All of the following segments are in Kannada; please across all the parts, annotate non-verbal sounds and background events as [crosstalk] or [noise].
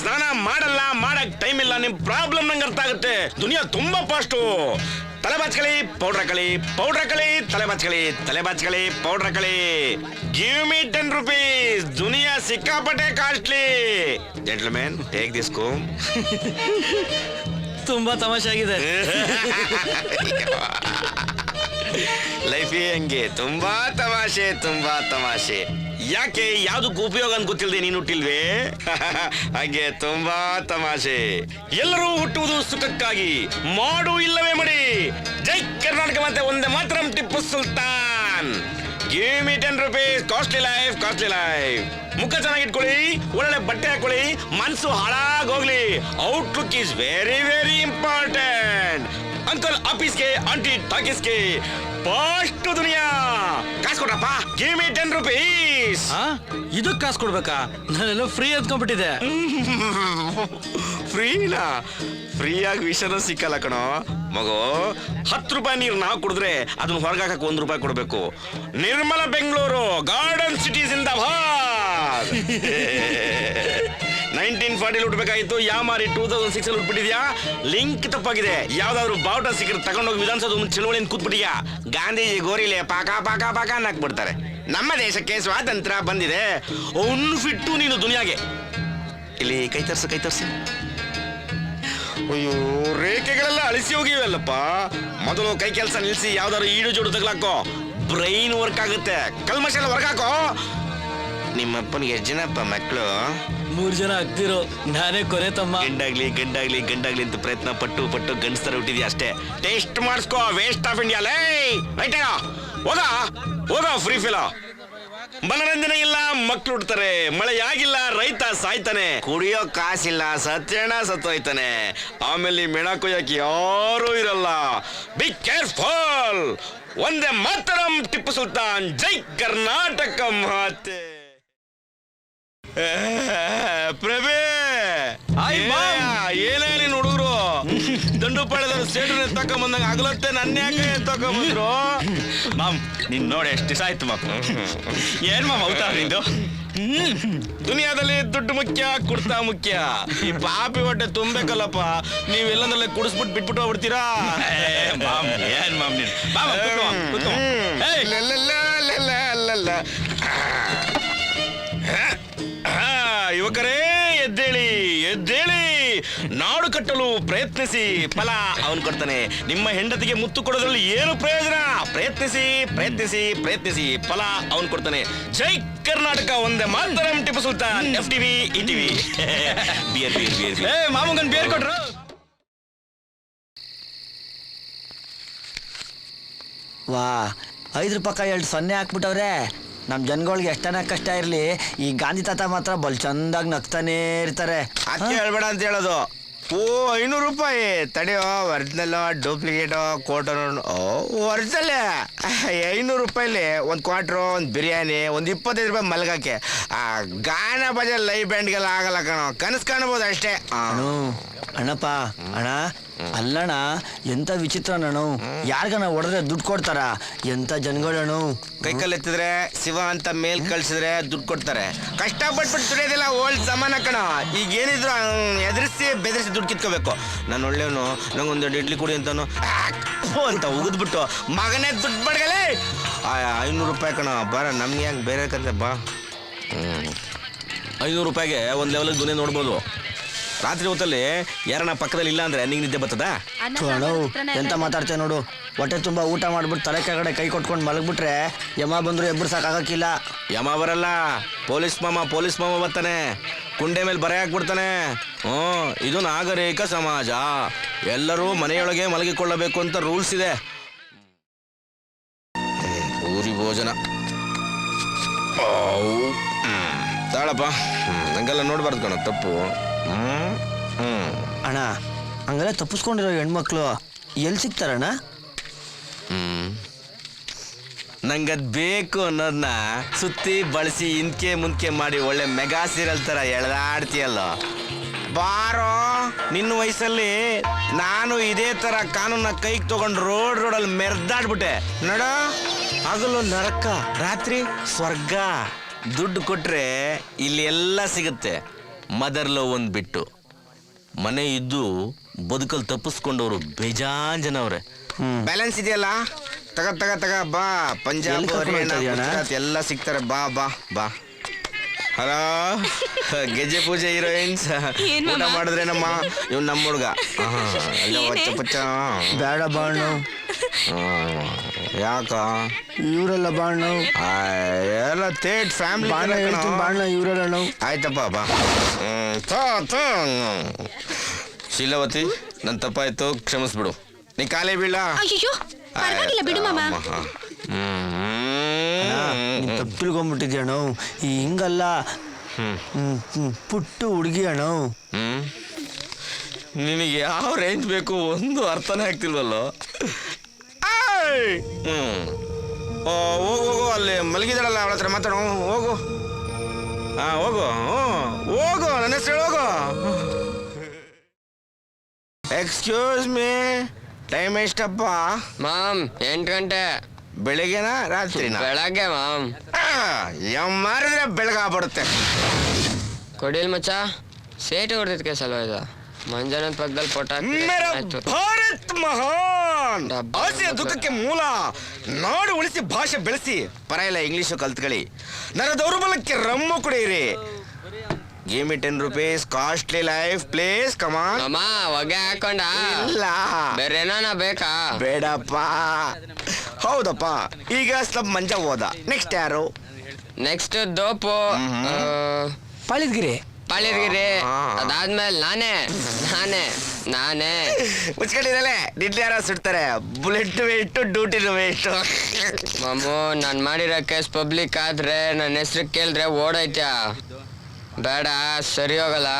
ಸ್ನಾನ ಮಾಡಲ್ಲ ಮಾಡಕ್ ಟೈಮ್ ಇಲ್ಲ ನಿಮ್ ಪ್ರಾಬ್ಲಮ್ ನಂಗೆ ಅರ್ಥ ಆಗುತ್ತೆ. ದುನಿಯಾ ತುಂಬಾ ಫಾಸ್ಟು ತಲೆ ಬಾಚ್ಕಳಿ ಪೌಡ್ರ್ ಹಾಕಳಿ ಪೌಡ್ರ್ ಹಾಕಳಿ ತಲೆ ಬಾಚ್ಕಳಿ ತಲೆ ಬಾಚ್ಕಳಿ ಪೌಡ್ರ್ ಹಾಕಳಿ ಗಿವ್ ಮಿ ಟೆನ್ ರುಪೀಸ್ ದುನಿಯಾ ಸಿಕ್ಕಾಪಟ್ಟೆ costly gentlemen take this comb ತುಂಬಾ ತಮಾಷೆ ಆಗಿದೆ [laughs] ಲೈಫೇ ಹಂಗೆ. ತುಂಬಾ ತಮಾಷೆ ತುಂಬಾ ತಮಾಷೆ. ಯಾಕೆ? ಯಾವ್ದಕ್ಕೂ ಉಪಯೋಗ ಅಂತ ಗೊತ್ತಿಲ್ಲದೆ ನೀನು ಹುಟ್ಟಿಲ್ವೇ? [laughs] ಹಾಗೆ ತುಂಬಾ ತಮಾಷೆ. ಎಲ್ಲರೂ ಹುಟ್ಟುವುದು ಸುಖಕ್ಕಾಗಿ. ಮಾಡು ಇಲ್ಲವೇ ಮಡಿ. ಜೈ ಕರ್ನಾಟಕ ಮತ್ತೆ ಒಂದೇ ಮಾತ್ರ Tipu Sultan. Give me ten rupees costly life costly life ಮುಖ ಚೆನ್ನಾಗಿಟ್ಕೊಳ್ಳಿ ಒಳ್ಳೆ ಬಟ್ಟೆ ಹಾಕೊಳ್ಳಿ, ಮನ್ಸು ಹಾಳಾಗೋಗ್ಲಿ. Outlook is very very important uncle ಆಫೀಸ್ಗೆ ಆಂಟಿ ಟಾಕೀಸ್ಗೆ ಫಸ್ಟ್ ದುನಿಯಾ ಕಾಸು ಕೊಟ್ರಪ್ಪ ಗಿವ್ ಮಿ ಟೆನ್ ರುಪೀಸ್ ಇದಕ್ ಕಾಸು ಕೊಡ್ಬೇಕಾ? ನಾನೆಲ್ಲ ಫ್ರೀ ಅಂದ್ಕೊಂಡ್ಬಿಟ್ಟಿದೆ ಫ್ರೀನಾ [laughs] ಫ್ರೀಯಾಗಿ ವಿಷನೂ ಸಿಕ್ಕಲ್ಲ ಕಣೋ. ಮಗು ಹತ್ತು ರೂಪಾಯಿ ನೀರು ನಾವು ಕುಡಿದ್ರೆ ಅದನ್ನ ಹೊರಗಾಕಕ್ಕೆ ಒಂದು ರೂಪಾಯಿ ಕೊಡಬೇಕು. ನಿರ್ಮಲ ಬೆಂಗಳೂರು ಗಾರ್ಡನ್ ಸಿಟೀಸ್ ಇಂದ [laughs] ನೈನ್ಟೀನ್ ಫಾರ್ಟಿಲಿ ಹುಟ್ಟಬೇಕಾಗಿತ್ತು. ಯಾವ ಮಾರಿ ಟೂ ತೌಸಂಡ್ ಸಿಕ್ಸ್ ಅಲ್ಲಿ ಹುಟ್ಬಿಟ್ಟಿದ್ಯಾ? ಲಿಂಕ್ ತಪ್ಪಾಗಿದೆ. ಯಾವ್ದಾದ್ರು ಬಾವುಟ ಸಿಕ್ಕರೆ ತಗೊಂಡೋಗಿ ವಿಧಾನಸೌಧ ಒಂದು ಚಳುವಳಿಯಿಂದ ಕೂತ್ಬಿಟ್ಟಿಯಾ? ಗಾಂಧೀಜಿ ಗೋರಿಲೆ ಪಾಕ ಪಾಕ ಪಾಕ ಹಾಕ್ಬಿಡ್ತಾರೆ. ನಮ್ಮ ದೇಶಕ್ಕೆ ಸ್ವಾತಂತ್ರ್ಯ ಬಂದಿದೆ. ಒಂದು ಫಿಟ್ಟು ನೀನು ದುನಿಯಾಗೆ. ಇಲ್ಲಿ ಕೈ ತರ್ಸು ಕೈ ತರ್ಸು. ಅಯ್ಯೋ, ರೇಖೆಗಳೆಲ್ಲ ಅಳಿಸಿ ಹೋಗಿವೆಲ್ಲಪ್ಪ ಮೊದಲು ಕೈ ಕೆಲಸ ನಿಲ್ಸಿ ಯಾವ್ದಾದ್ರು ಈಡು ಜೋಡು ತಗ್ಲಾಕೋ. ಬ್ರೈನ್ ವರ್ಕ್ ಆಗುತ್ತೆ. ಕಲ್ಮಶ ಎಲ್ಲ ವರ್ಕ್ ಹಾಕೋ ನಿಮ್ಮಪ್ಪನಿಗೆ ಎಷ್ಟು ಜನಪ್ಪ ಮಕ್ಕಳು. ಮೂರ್ ಜನ ಆಗ್ತಿರೋ ನಾನೇ ಕೊನೆ ತಮ್ಮ. ಗಂಡಾಗ್ಲಿ ಗಂಡಾಗ್ಲಿ ಗಂಡಾಗ್ಲಿ ಅಂತ ಪ್ರಯತ್ನ ಪಟ್ಟು ಪಟ್ಟು ಗಂಡಸ್ತರ ಹುಟ್ಟಿದ್ಯಾ ಅಷ್ಟೇ. ಟೇಸ್ಟ್ ಮಾಡಿಸ್ಕೋ ವೇಸ್ಟ್ ಆಫ್ ಇಂಡಿಯಾ ಲೇ ರೈಟ್ ಹೋಗ ಹೋಗ ಫ್ರೀ ಫಿಲ ಮನರಂಜನೆ ಇಲ್ಲ ಮಕ್ಳು ಹುಡ್ತಾರೆ. ಮಳೆ ಆಗಿಲ್ಲ ರೈತ ಸಾಯ್ತಾನೆ. ಕುಡಿಯೋ ಕಾಸಿಲ್ಲ ಸತ್ಯಣ ಸತ್ತೋಯ್ತಾನೆ. ಆಮೇಲೆ ಈ ಮೆಣ ಕೊಯ್ಯಕ್ಕೆ ಯಾರೂ ಇರಲ್ಲ. ಬಿ ಕೇರ್ಫುಲ್ ಒಂದೇ ಮಾತರಂ ಟಿಪ್ಪು ಸುಲ್ತಾನ್. ಜೈ ಕರ್ನಾಟಕ ಮಾತೆ. ಪ್ರಭೆ! ನೋಡಿದ್ರು ಏನೇ ನೀನ್ ಹುಡುಗರು? ದಂಡು ಪಾಳ್ಯದವ್ರು ಅಗಲತ್ತೆ ತಕೊಂಬಂದಾಗ ಆಗ್ಲತ್ತೆ ನನ್ನ ಯಾಕೆ ತಕೊಂಬಂದ್ರು? ಮಾಮ್ ನಿನ್ ನೋಡಿ ಎಷ್ಟು ದಿವಸ ಆಯ್ತು ಮಾಮ್ ಏನ್ ಮಾಮ್ ಔತ ನಿಂದು? ದುನಿಯಾದಲ್ಲಿ ದುಡ್ಡು ಮುಖ್ಯ ಕುಡ್ತಾ ಮುಖ್ಯ. ಈ ಪಾಪಿ ಹೊಟ್ಟೆ ತುಂಬೇಕಲ್ಲಪ್ಪ. ನೀವೆಲ್ಲಂದ್ರಲ್ಲೇ ಕುಡಿಸ್ಬಿಟ್ಟು ಬಿಟ್ಬಿಟ್ಟು ಹೋಗ್ಬಿಡ್ತೀರಾ? ಮಾಮ್ ಏನ್ ಮಾಮ್ ನೀನ್? ಬಾ ಮಾಮ್, ಕೂತ್ಕೋ. ಮಾಮ್, ಕೂತ್ಕೋ ಮಾಮ್. ಹ್ಮ್. ಏಯ್, ಲಲಲ, ನಾಡು ಕಟ್ಟಲು ಪ್ರಯತ್ನಿಸಿ ಫಲ ಅವನು ಕೊಡ್ತಾನೆ. ನಿಮ್ಮ ಹೆಂಡತಿಗೆ ಮುತ್ತು ಕೊಡೋದ್ರಲ್ಲಿ ಏನು ಪ್ರಯೋಜನ? ಪ್ರಯತ್ನಿಸಿ ಪ್ರಯತ್ನಿಸಿ ಪ್ರಯತ್ನಿಸಿ ಫಲ ಅವನು ಕೊಡ್ತಾನೆ. ಜೈ ಕರ್ನಾಟಕ ಒಂದೇ ಮಾತರಂ Tipu Sultan. F TV E TV [laughs] beer beer beer ಏ ಮಾಮಗನ್ ಬೇರ್ ಕೊಟ್ರು. ವಾ ಐದು ರೂಪಾಯಿ ಎರಡು ಸೊನ್ನೆ ಹಾಕ್ಬಿಟ್ಟವ್ರೆ. ನಮ್ಮ ಜನಗಳಿಗೆ ಎಷ್ಟನ ಕಷ್ಟ ಇರಲಿ, ಈ ಗಾಂಧಿ ತಾತ ಮಾತ್ರ ಬಲ್ ಚಂದಾಗಿ ನಗ್ತಾನೆ ಇರ್ತಾರೆ. ಹೇಳ್ಬೇಡ ಅಂತ ಹೇಳೋದು. ಓ ಐನೂರು ರೂಪಾಯಿ. ತಡೆಯೋ ಒರಿಜಿನಲ್ ಡೂಪ್ಲಿಕೇಟು ಕ್ವಾರ್ಟರ್ ಓ ಒರಿಜಿನಲ್. ಐನೂರು ರೂಪಾಯಿಲಿ ಒಂದು ಕ್ವಾರ್ಟ್ರು ಒಂದು ಬಿರಿಯಾನಿ ಒಂದು ಇಪ್ಪತ್ತೈದು ರೂಪಾಯಿ ಮಲ್ಗಕ್ಕೆ. ಆ ಗಾನ ಬಜೆ ಲೈವ್ ಬ್ಯಾಂಡ್ಗೆಲ್ಲ ಆಗಲ್ಲ ಕಣೋ. ಕನಸು ಕಾಣ್ಬೋದು ಅಷ್ಟೇ. ಅಣ್ಣ ಅಣ್ಣು ಅಣ್ಣಪ್ಪ ಅಣ್ಣ ಅಲ್ಲಣ್ಣ ಎಂತ ವಿಚಿತ್ರ ಅಣ್ಣು ಯಾರಿಗನ ಹೊಡೆದ್ರೆ ದುಡ್ಡು ಕೊಡ್ತಾರ? ಎಂತ ಜನಗಳು ಕೈ ಕಲ್ಲು ಎತ್ತಿದ್ರೆ ಶಿವ ಅಂತ ಮೇಲ್ ಕಳ್ಸಿದ್ರೆ ದುಡ್ಡು ಕೊಡ್ತಾರೆ. ಕಷ್ಟಪಟ್ಬಿಟ್ಟು ದುಡಿಯೋದಿಲ್ಲ ಓಲ್ಡ್ ಸಮಾನ ಕಣ. ಈಗ ಏನಿದ್ರು ಎದುರಿಸಿ ಬೆದರಿಸಿ ದುಡ್ಡು ಕಿತ್ಕೋಬೇಕು. ನಾನು ಒಳ್ಳೆಯವನು ನಂಗೊಂದು ಎರಡು ಇಡ್ಲಿ ಕೊಡಿ ಅಂತಾನು ಆಕ್ಫು ಅಂತ ಉಗಿದ್ಬಿಟ್ಟು ಮಗನೇ ದುಡ್ಡು ಬಡ್ಗಲೇ ಐನೂರು ರೂಪಾಯಿ ಕಣ ಬರ ನಮ್ಗೆ ಯಾಕೆ ಬೇರೆ ಕಂತೆ ಬಾ. ಐನೂರು ರೂಪಾಯಿಗೆ ಒಂದು ಲೆವೆಲ್ ದುನಿಯಾ ನೋಡ್ಬೋದು. ರಾತ್ರಿ ಹೊತ್ತಲ್ಲಿ ಯಾರನ್ನ ಪಕ್ಕದಲ್ಲಿ ಇಲ್ಲ ಅಂದ್ರೆ ನಿಂಗೆ ನಿದ್ದೆ ಬರ್ತದಾ? ಎಂತ ಮಾತಾಡ್ತೇವೆ ನೋಡು. ಹೊಟ್ಟೆ ತುಂಬಾ ಊಟ ಮಾಡ್ಬಿಟ್ಟು ತಲೆ ಕೆಳಗಡೆ ಕೈ ಕೊಟ್ಕೊಂಡು ಮಲಗ್ಬಿಟ್ರೆ ಯಮ ಬಂದ್ರು ಎಬ್ಬರು ಸಾಕಾಗಕ್ಕಿಲ್ಲ. ಯಮ ಬರಲ್ಲ ಪೊಲೀಸ್ ಮಾಮ ಪೊಲೀಸ್ ಮಾಮ ಬರ್ತಾನೆ. ಕುಂಡೆ ಮೇಲೆ ಬರೆ ಹಾಕ್ಬಿಡ್ತಾನೆ. ಹ್ಞೂ ಇದು ನಾಗರಿಕ ಸಮಾಜ. ಎಲ್ಲರೂ ಮನೆಯೊಳಗೆ ಮಲಗಿಕೊಳ್ಳಬೇಕು ಅಂತ ರೂಲ್ಸ್ ಇದೆ. ಊರಿ ಭೋಜನ. ತಾಳಪ್ಪ ಹಂಗೆಲ್ಲ ನೋಡ್ಬಾರ್ದು ಕಣ ತಪ್ಪು. ಅಣ್ಣ ಹಂಗೆಲ್ಲ ತಪ್ಪಿಸ್ಕೊಂಡಿರೋ ಹೆಣ್ಮಕ್ಳು ಎಲ್ಲಿ ಸಿಗ್ತಾರಣ್ಣ? ಹ್ಮ್ ನಂಗದ್ ಬೇಕು ಅನ್ನೋದನ್ನ ಸುತ್ತಿ ಬಳಸಿ ಇಂದ್ಕೆ ಮುಂದ್ಕೆ ಮಾಡಿ ಒಳ್ಳೆ ಮೆಗಾ ಸೀರಿಯಲ್ ತರ ಎಳೆದಾಡ್ತೀಯಲ್ಲ. ಬಾರೋ ನಿನ್ನ ವಯಸ್ಸಲ್ಲಿ ನಾನು ಇದೇ ತರ ಕಾನೂನ ಕೈಗೆ ತಗೊಂಡು ರೋಡ್ ರೋಡಲ್ಲಿ ಮೆರ್ದಾಡ್ಬಿಟ್ಟೆ. ನೋಡ. ಹಗಲು ನರಕ ರಾತ್ರಿ ಸ್ವರ್ಗ. ದುಡ್ಡು ಕೊಟ್ರೆ ಇಲ್ಲಿ ಎಲ್ಲ ಸಿಗುತ್ತೆ. ಮದರ್ ಲವ್ ಒಂದು ಬಿಟ್ಟು. ಮನೆ ಇದ್ದು ಬದುಕಲ್ಲಿ ತಪ್ಪಿಸ್ಕೊಂಡವರು ಬೇಜಾನ್ ಜನ ಅವ್ರೆ ಬ್ಯಾಲೆನ್ಸ್ ಇದೆಯಲ್ಲ? ತಗ ತಗ ತಗ ಬಾ. ಪಂಜಾಬ್ ಎಲ್ಲಿ ಕರ್ಕೊಂಡ್ ಹರಿಯಾಣ ಹೋಗ್ತಾ ಇದೀಯಣ್ಣ? ಗುಜರಾತ್ ಎಲ್ಲ ಸಿಗ್ತಾರೆ. ಬಾ ಬಾ ಬಾ. ಹಲೋ? [laughs] ಗೆಜ್ಜೆ ಪೂಜೆ ಹೀರೋಯಿನ್ಸ್. ಏನ್ ಊಟ ಮಾಮ? ಮಾಡಿದ್ರೇನಮ್ಮ ಇವ್ ನಮ್ಮ ಹುಡುಗ. ಏನೇ? ಪಚ್ಚ. ಬೇಡ ಬಾಣು. ಹ್ಮ್. ಯಾಕ? ಇವರೆಲ್ಲ ಬಾಣ್ಣ ಆ, ಎಲ್ಲ ತೇಟ್ ಫ್ಯಾಮಿಲಿ ಬಾಣ ಹೇಳ್ತೀನಿ ಬಾಣ್ಣ ಇವರೆಲ್ಲ ಆಯ್ತಪ್ಪ ಬಾ. ಹ್ಮ್, ಥೋ, ಥೋ. ಶೀಲವತಿ ನನ್ನ ತಪ್ಪಾಯ್ತು. ಕ್ಷಮಿಸ್ಬಿಡು. ನೀ ಕಾಲೇ ಬೀಳ ಅಯ್ಯೋ ಪರವಾಗಿಲ್ಲ ಬಿಡು ಮಾಮ. ತಪ್ಪು ತಿಳ್ಕೊಂಬಿಟ್ಟಿದ್ಯ ಅಣ್ಣ? ಈ ಹಿಂಗಲ್ಲ. ಹ್ಮ್, ಹ್ಮ್, ಪುಟ್ಟು ಹುಡುಗಿ ಅಣ್ಣ. ಹ್ಮ್. ನಿನಗೆ ಯಾವ ರೇಂಜ್ ಬೇಕು ಒಂದು ಅರ್ಥನೇ ಆಗ್ತಿಲ್ವಲ್ಲೋ? ಆಯ್! ಹ್ಮ್. ಓ ಹೋಗು ಹೋಗು ಅಲ್ಲಿ ಮಲಗಿದಾಳಲ್ಲ ಅವಳ ಹತ್ರ ಮಾತಾಡು ಹೋಗು. ಹಾ ಹೋಗು ಹ್ಮ್, ಹೋಗು ನನ್ನ ಹೆಸರು ಹೋಗು. ಎಕ್ಸ್ಕ್ಯೂಸ್ ಮೀ ಟೈಮ್ ಎಷ್ಟಪ್ಪ? ಮಾಮ್ ಎಂಟು ಗಂಟೆ. ಬೆಳಿಗ್ಗೆನಾ ರಾತ್ರಿನ? ಬೆಳಗ್ಗೆ ಮಾಮ್. ಯಾವ ಮಾರಿದ್ರೆ ಬೆಳಗಾಗ್ಬಿಡುತ್ತೆ ಕೊಡಿಲ್ ಮಚ್ಚ? ಸೇಟು ಹೊಡೆದಕ್ಕೆ ಸಲ್ವ ಇದು ಮಂಜಾನದ ಪಕ್ಕದಲ್ಲಿ ಪೊಟ್ಟ ಮೇರ ಭಾರತ್ ಮಹಾನ್! ಡಬ್ಬ ಆಸೆಯ ದುಃಖಕ್ಕೆ ಮೂಲ. ನಾಡು ಉಳಿಸಿ ಭಾಷೆ ಬೆಳೆಸಿ. ಪರ ಇಲ್ಲ ಇಂಗ್ಲೀಷು ಕಲ್ತ್ಕೊಳ್ಳಿ. ನರ ದೌರ್ಬಲಕ್ಕೆ ರಮ್ಮು ಕುಡಿಯಿರಿ. Give me ten rupees costly life place come on ಅಮ್ಮ ಹೊಗೆ ಹಾಕೊಂಡ. ಇಲ್ಲ. ಬೇರೆ ಏನಾನ ಬೇಕಾ? ಬೇಡಪ್ಪ. ಹೌದಪ್ಪ ಈಗ ಸ್ವಲ್ಪ ಮಂಜ ಹೋದ ನೆಕ್ಸ್ಟ್ ಯಾರು? ನೆಕ್ಸ್ಟ್ ದೋಪು. ಆ, ಪಾಳಿದ್ಗಿರಿ. ಪಾಳಿರ್ಗಿರಿ. ಅದಾದ್ಮೇಲೆ ನಾನೇ ನಾನೇ ನಾನೇ. ಮುಚ್ಕೊಂಡಿರಲೆ ನಿಡ್ಲಿ ಯಾರೋ ಸುಡ್ತಾರೆ? ಬುಲೆಟ್ ವೇಟ್ ಡ್ಯೂಟಿನೂ ವೇಸ್ಟು ಮಮ್ಮು ನಾನು ಮಾಡಿರೋ ಕೇಸ್ ಪಬ್ಲಿಕ್ ಆದ್ರೆ ನನ್ನ ಹೆಸರು ಕೇಳಿದ್ರೆ ಓಡೈತ್ಯಾ ಬೇಡ ಸರಿ ಹೋಗಲ್ಲ.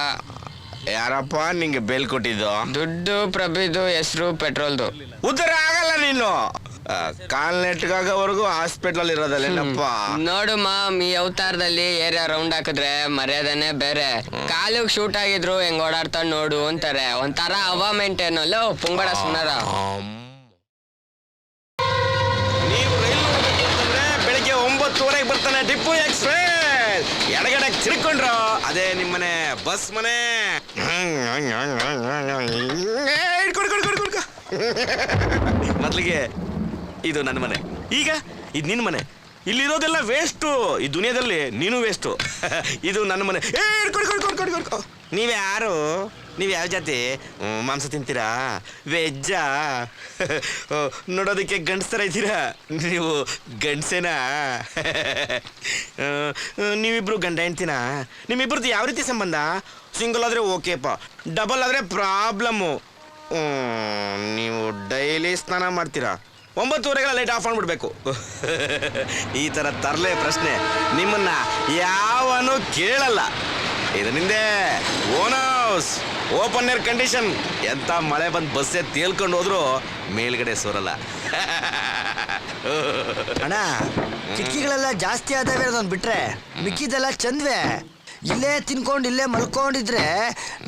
ಯಾರಪ್ಪ ನಿಂಗೆ ಬೇಲ್ ಕೊಟ್ಟಿದ್ದು? ದುಡ್ಡು ಪ್ರಭಿದು ಹೆಸರು ಪೆಟ್ರೋಲ್ದು. ಉತ್ತರ ಆಗಲ್ಲ ನೀನು. ಆ, ಕಾಲ್ ನೆಟ್ಗಾಗೋವರೆಗೂ ಹಾಸ್ಪಿಟಲ್ ಇರೋದಲ್ಲೇನಪ್ಪ ನೋಡು ಮಾಮ್ ಈ ಅವತಾರದಲ್ಲಿ ಏರಿಯಾ ರೌಂಡ್ ಹಾಕಿದ್ರೆ ಮರ್ಯಾದೆನೆ ಬೇರೆ. ಕಾಲಿಗೆ ಶೂಟ್ ಆಗಿದ್ರು ಹೆಂಗ್ ಓಡಾಡ್ತಾ ನೋಡು ಅಂತಾರೆ. ಒಂಥರ ಅವಾಮೆಂಟ್ ಮೇಂಟೈನ್. ಅಲ್ಲೋ ಪುಂಗಡ ಸುನಾರ ನೀವು ರೈಲು ನೋಡ್ಬೇಕು ಅಂತಂದ್ರೆ ಬೆಳಿಗ್ಗೆ ಒಂಬತ್ತುವರೆಗೆ ಬರ್ತಾನೆ ಟಿಪ್ಪು ಎಕ್ಸ್ಪ್ರೆಸ್. ಎಡಗಡೆ ಬಸ್ ಮನೆ. [laughs] ಮೊದಲಿಗೆ ಇದು ನನ್ನ ಮನೆ. ಈಗ ಇದು ನಿನ್ನ ಮನೆ. ಇಲ್ಲಿರೋದೆಲ್ಲ ವೇಸ್ಟು ಈ ದುನಿಯಾದಲ್ಲಿ ನೀನು ವೇಸ್ಟು [laughs] ಇದು ನನ್ನ ಮನೆ. ಏ ನೀವು ಯಾರು? ನೀವು ಯಾವ ಜಾತಿ? ಮಾಂಸ ತಿಂತೀರಾ? ವೆಜ್ಜಾ? [laughs] ನೋಡೋದಕ್ಕೆ ಗಂಡಸ್ತರ ಇದ್ದೀರಾ? ನೀವು ಗಂಡಸೇನಾ? [laughs] ನೀವಿಬ್ರು ಗಂಡ ಹೆಂಡ್ತಿನ? ನಿಮ್ಮಿಬ್ರದ್ದು ಯಾವ ರೀತಿ ಸಂಬಂಧ? ಸಿಂಗಲ್ ಆದರೆ ಓಕೆಪ್ಪ ಡಬಲ್ ಆದರೆ ಪ್ರಾಬ್ಲಮ್ಮು ನೀವು ಡೈಲಿ ಸ್ನಾನ ಮಾಡ್ತೀರಾ? ಒಂಬತ್ತುವರೆಗೆಲ್ಲ ಲೈಟ್ ಆಫ್ ಮಾಡಿಬಿಡ್ಬೇಕು. ಈ ಥರ ತರಲೆ ಪ್ರಶ್ನೆ ನಿಮ್ಮನ್ನ ಯಾವನು ಕೇಳಲ್ಲ. ಇದರಿಂದ own house open air condition ಎಂಥ ಮಳೆ ಬಂದು ಬಸ್ಸೇ ತೇಲ್ಕೊಂಡು ಹೋದ್ರು ಮೇಲ್ಗಡೆ ಸೋರಲ್ಲ. ಅಣ್ಣ ಕಿಟಕಿಗಳೆಲ್ಲ ಜಾಸ್ತಿ ಆದವೆ ಅದೊಂದು ಬಿಟ್ರೆ ಮಿಕ್ಕಿದೆಲ್ಲ ಚಂದ್ವೆ. ಇಲ್ಲೇ ತಿನ್ಕೊಂಡು ಇಲ್ಲೇ ಮಲ್ಕೊಂಡಿದ್ರೆ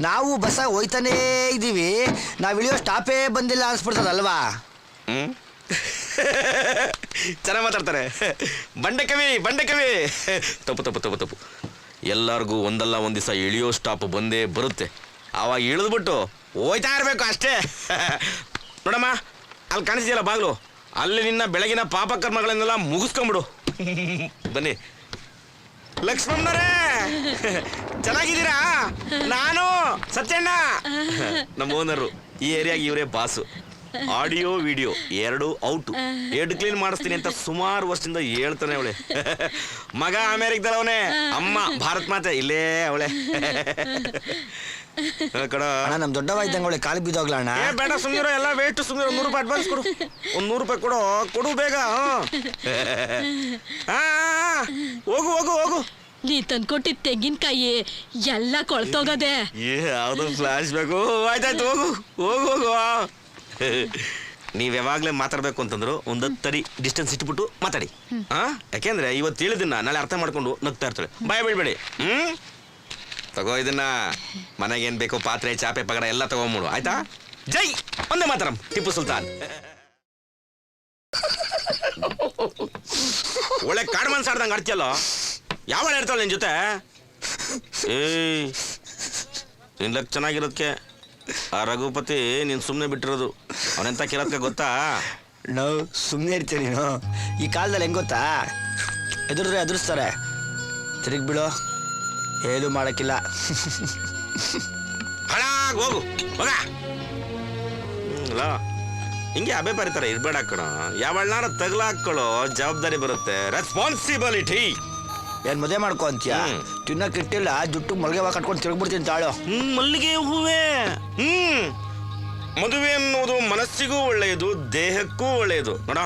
ನಾವು ಬಸ್ಸಾಗಿ ಹೋಯ್ತಾನೇ ಇದ್ದೀವಿ ನಾವು ಇಳಿಯೋ ಸ್ಟಾಪೇ ಬಂದಿಲ್ಲ ಅನ್ಸ್ಬಿಡ್ತದಲ್ವಾ? ಹ್ಮ್? ಚೆನ್ನಾಗಿ ಮಾತಾಡ್ತಾರೆ. ಬಂಡೆ ಕವಿ ಬಂಡೆ ಕವಿ. ತಪ್ಪು ತಪ್ಪು ತಪ್ಪು ತಪ್ಪು. ಎಲ್ಲರಿಗೂ ಒಂದಲ್ಲ ಒಂದು ದಿವಸ ಇಳಿಯೋ ಸ್ಟಾಪ್ ಬಂದೇ ಬರುತ್ತೆ. ಆವಾಗ ಇಳಿದ್ಬಿಟ್ಟು ಹೋಯ್ತಾ ಇರಬೇಕು ಅಷ್ಟೇ. ನೋಡಮ್ಮ, ಅಲ್ಲಿ ಕಾಣಿಸಿದೆಯಲ್ಲ ಬಾಗ್ಲು? ಅಲ್ಲಿ ನಿನ್ನ ಬೆಳಗಿನ ಪಾಪಕರ್ಮಗಳನ್ನೆಲ್ಲ ಮುಗಿಸ್ಕೊಂಬಿಡು. ಬನ್ನಿ. ಲಕ್ಷ್ಮಣರೇ ಚೆನ್ನಾಗಿದ್ದೀರಾ? ನಾನು ಸತ್ಯಣ್ಣ. ನಮ್ಮ ಓನರು ಈ ಏರಿಯಾಗೆ ಇವರೇ ಬಾಸು ಆಡಿಯೋ ವಿಡಿಯೋ ಎರಡು ಔಟ್. ಎರಡು ಕ್ಲೀನ್ ಮಾಡಿಸ್ತೀನಿ ಅಂತ ಸುಮಾರು ವರ್ಷದಿಂದ ಹೇಳ್ತಾನೆ ಅವಳೆ. ಮಗ ಅಮೇರಿಕದಲ್ಲಿ ಅವನೇ. ಅಮ್ಮ ಭಾರತ್ ಮಾತೆ. ಇಲ್ಲೇ ಅವಳೆ. ಕಡ. ಅಣ್ಣ ನಮ್ಮ ದೊಡ್ಡವ ಇದ್ದಂಗೆ ಅವಳೆ ಕಾಲಿಗೆ ಬಿದ್ದೋಗ್ಲ ಅಣ್ಣ? ಏ ಬೇಡ ಸುಮ್ಮನೆ ಎಲ್ಲ ವೇಟ್ ಸುಮ್ಮನೆ ಒಂದು ನೂರು ರೂಪಾಯಿ ಅಡ್ವಾನ್ಸ್ ಕೊಡು. ಒಂದು ನೂರು ರೂಪಾಯಿ ಕೊಡು. ಕೊಡು ಬೇಗ ಹಾ ಹೋಗು ಹೋಗು ಹೋಗು. ನೀ ತಂದ್ಕೊಟ್ಟಿದ್ ತೆಂಗಿನಕಾಯಿ ಎಲ್ಲ ಕೊಳ್ತೋಗದೆ. ಏ ಯಾವ್ದು ಫ್ಲಾಶ್ ಬೇಕು ಆಯ್ತಾಯ್ತು ಹೋಗು. ಹೋಗು ಹೋಗು [laughs] ನೀವ್ ಯಾವಾಗ್ಲೇ ಮಾತಾಡ್ಬೇಕು ಅಂತಂದ್ರು ಒಂದ್ ತರಿ ಡಿಸ್ಟೆನ್ಸ್ ಇಟ್ಬಿಟ್ಟು ಮಾತಾಡಿ. ಹಾ ಯಾಕೆಂದ್ರೆ ಇವತ್ತು ತಿಳಿದನ್ನ ನಾಳೆ ಅರ್ಥ ಮಾಡ್ಕೊಂಡು ನಗ್ತಾ ಇರ್ತಾಳೆ ಬಾಯ್ ಬಿಡ್ಬೇಡಿ ಹ್ಮ್? ತಗೋ ಇದನ್ನ. ಮನೆಗೆ ಏನ್ ಬೇಕು ಪಾತ್ರೆ ಚಾಪೆ ಪಗಡ ಎಲ್ಲ ತಗೊಂಬಿಡು ಆಯ್ತಾ? ಜೈ! ಒಂದೇ ಮಾತಾಡಮ್ ಟಿಪ್ಪು ಸುಲ್ತಾನ್. [laughs] ಒಳ್ಳೆ ಕಾಡು ಮನ್ಸಾಡ್ದಂಗೆ ಆಡ್ತಿಯಲ್ಲ? ಯಾವಳ ಇರ್ತಾಳೆ ನಿನ್ ಜೊತೆ? ಏ ಲಕ್ ಚೆನ್ನಾಗಿರೋದಕ್ಕೆ ಆ ರಘುಪತಿ ನೀನು ಸುಮ್ಮನೆ ಬಿಟ್ಟಿರೋದು. ಅವನೆಂತ ಕಿರತ್ಕ ಗೊತ್ತಾ? ನಾವು ಸುಮ್ಮನೆ ಇರ್ತೀವಿ ನೀನು? ಈ ಕಾಲದಲ್ಲಿ ಹೆಂಗ್ ಗೊತ್ತಾ? ಎದುರಿದ್ರೆ ಎದುರಿಸ್ತಾರೆ. ತಿರುಗಿ ಬಿಡೋ. ಏನು ಮಾಡೋಕ್ಕಿಲ್ಲ. ಹಣ ಹೋಗು. ಹೋಗ. ಅಲ್ಲ ಹಿಂಗೆ ಅಬೆ ಬರೀತಾರೆ ಇರ್ಬೇಡ ಕಣ. ಯಾವಳ್ನಾರ ತಗಲಾಕೊಳ್ಳೋ ಜವಾಬ್ದಾರಿ ಬರುತ್ತೆ. ರೆಸ್ಪಾನ್ಸಿಬಿಲಿಟಿ ಏನ್ ಮದುವೆ ಮಾಡ್ಕೊ ಅಂತೀಯ. ತಿನ್ನಕ್ ಇಟ್ಟಿಲ್ಲ ಜುಟ್ಟು ಮೊಳಗೆ ಕಟ್ಕೊಂಡು ತಿರುಗ್ಬಿಡ್ತೀನಿ ತಾಳು. ಹ್ಮ್ ಮಲ್ಲಿಗೆ ಹೂವೇ. ಹ್ಮ್. ಮದುವೆ ಅನ್ನೋದು ಮನಸ್ಸಿಗೂ ಒಳ್ಳೆಯದು ದೇಹಕ್ಕೂ ಒಳ್ಳೆಯದು. ನೋಡ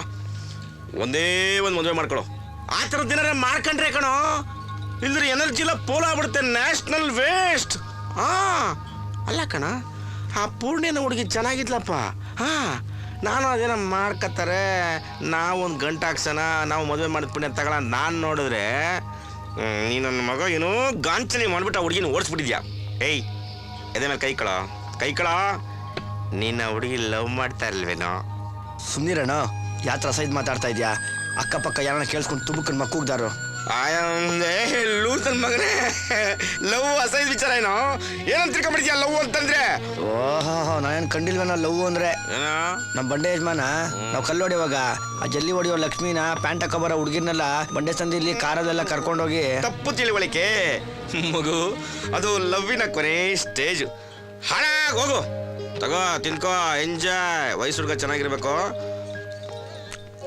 ಒಂದೇ ಒಂದು ಮದುವೆ ಮಾಡ್ಕೊಳ್ಳೋ ಆ ಥರದ ದಿನ ಮಾಡ್ಕೊಂಡ್ರೆ ಕಣೋ ಇಲ್ದ್ರೆ ಎನರ್ಜಿ ಎಲ್ಲ ಪೋಲ್ ಆಗ್ಬಿಡುತ್ತೆ ನ್ಯಾಷನಲ್ ವೇಸ್ಟ್ ಹಾ. ಅಲ್ಲ ಕಣ ಆ ಪೂರ್ಣಿನ ಹುಡುಗಿ ಚೆನ್ನಾಗಿದ್ಲಪ್ಪ. ಹಾ. ನಾನು ಅದೇನ ಮಾಡ್ಕತ್ತಾರೆ ನಾವು ಒಂದು ಗಂಟೆ ಹಾಕ್ಸೋಣ ನಾವು ಮದುವೆ ಮಾಡಿದ ಪುಣ್ಯ ತಗೊಳ ನಾನು ನೋಡಿದ್ರೆ ನೀ ನನ್ನ ಮಗ ಏನೋ ಗಾಂಚಲಿ ಮಾಡಿಬಿಟ್ಟು ಆ ಹುಡುಗಿನ ಓಡಿಸ್ಬಿಟ್ಟಿದ್ಯಾ? ಏಯ್, ಎದೆ ಮೇಲೆ ಕೈ ಕಳ. ಕೈ ಕಳ, ನಿನ್ನ ಹುಡುಗಿ ಲವ್ ಮಾಡ್ತಾ ಇಲ್ವೇನೋ ಸುಮ್ನಿರಣ ಯಾತ್ರ ಸೈದ್ ಮಾತಾಡ್ತಾ ಇದೆಯಾ? ಅಕ್ಕಪಕ್ಕ ಯಾರನ್ನ ಕೇಳಿಸ್ಕೊಂಡು ತುಬುಕ್ಕನ್ನು ಮಕ್ಕೂಗ್ದಾರು. ಲೂಸ್ ನನ್ನ ಮಗನೇ. ಲವ್ ಅಸೈಜ್ ವಿಚಾರ ಏನೋ? ಏನಂತ ತಿಳ್ಕೊಂಡ್ಬಿಡ್ತೀಯ ಲವ್ ಅಂತಂದ್ರೆ? ಓಹೋ ನಾನೇನು ಕಂಡಿಲ್ವನ ಲವ್ ಅಂದ್ರೆ? ನಮ್ಮ ಬಂಡೆ ಯಜಮಾನ ನಾವು ಕಲ್ಲು ಹೊಡೆಯುವಾಗ ಆ ಜಲ್ಲಿ ಹೊಡೆಯೋ ಲಕ್ಷ್ಮಿನ ಪ್ಯಾಂಟ್ ಹಾಕೋಬರೋ ಹುಡುಗಿರ್ನೆಲ್ಲ ಬಂಡೆ ಸಂದಿಲಿ ಕಾರದೆಲ್ಲ ಕರ್ಕೊಂಡೋಗಿ ತಪ್ಪು ತಿಳುವಳಿಕೆ. ಮಗು ಅದು ಲವ್ವಿನ ಕೊನೆ ಸ್ಟೇಜ್. ಹಣ ಹೋಗು. ತಗೋ ತಿನ್ಕೋ ಎಂಜಾಯ್. ವಯಸ್ಸು ಹುಡುಗ ಚೆನ್ನಾಗಿರ್ಬೇಕು.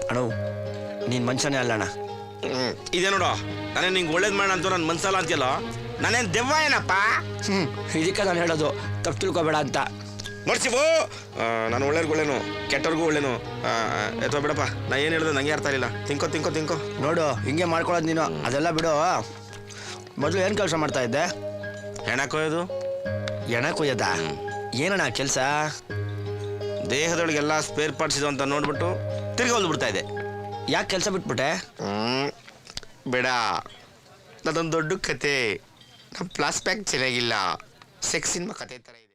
ಅಣ್ಣ ನೀನು ಮನುಷ್ಯನೇ ಅಲ್ಲಣ್ಣ ಹ್ಮ್. ಇದೇ ನೋಡು. ನಾನೇ ನಿಂಗೆ ಒಳ್ಳೇದು ಮಾಡೋಣ ಅಂತ ನನ್ನ ಮನ್ಸಲ್ಲ ಅಂತಿಲ್ಲ ನಾನೇನು ದೆವ್ವ ಏನಪ್ಪ? ಹ್ಮ್ ಇದಕ್ಕೆ ನಾನು ಹೇಳೋದು. ತಪ್ಪು ತಿಳ್ಕೊಬೇಡ ಅಂತ. ಮರ್ಸಿಬೋ. ನಾನು ಒಳ್ಳೇರ್ಗು ಒಳ್ಳೇನು ಕೆಟ್ಟವ್ರಿಗೂ ಒಳ್ಳೇನು. ಎತ್ತೋ ಬಿಡಪ್ಪ. ನಾ ಏನು ಹೇಳ್ದೆ ನಂಗೆ ಅರ್ಥ ಇಲ್ಲ ತಿನ್ಕೋ ತಿಂಕೋ ತಿನ್ಕೋ. ನೋಡು ಹಿಂಗೆ ಮಾಡ್ಕೊಳ್ಳೋದು ನೀನು. ಅದೆಲ್ಲ ಬಿಡು. ಮೊದಲು ಏನು ಕೆಲಸ ಮಾಡ್ತಾ ಇದ್ದೆ? ಹೆಣ ಕೊಯ್ಯೋದು? ಎಣ ಕೊಯ್ಯದ? ಏನಣ್ಣ ಕೆಲಸ? ದೇಹದೊಳಗೆಲ್ಲ ಸ್ಪೇರ್ ಪಾರ್ಟ್ಸ್ ಇದು ಅಂತ ನೋಡ್ಬಿಟ್ಟು ತಿರ್ಗಿ ಹೊಲ್ದು ಬಿಡ್ತಾ ಇದೆ ಯಾಕೆ ಕೆಲಸ ಬಿಟ್ಬಿಟ್ಟೆ. ಬೇಡ. ಅದೊಂದು ದೊಡ್ಡ ಕತೆ. ನಮ್ಮ ಪ್ಲಾಸ್ ಪ್ಯಾಕ್ ಚೆನ್ನಾಗಿಲ್ಲ ಸಿನಿಮಾ ಕತೆ ಥರ ಇದೆ.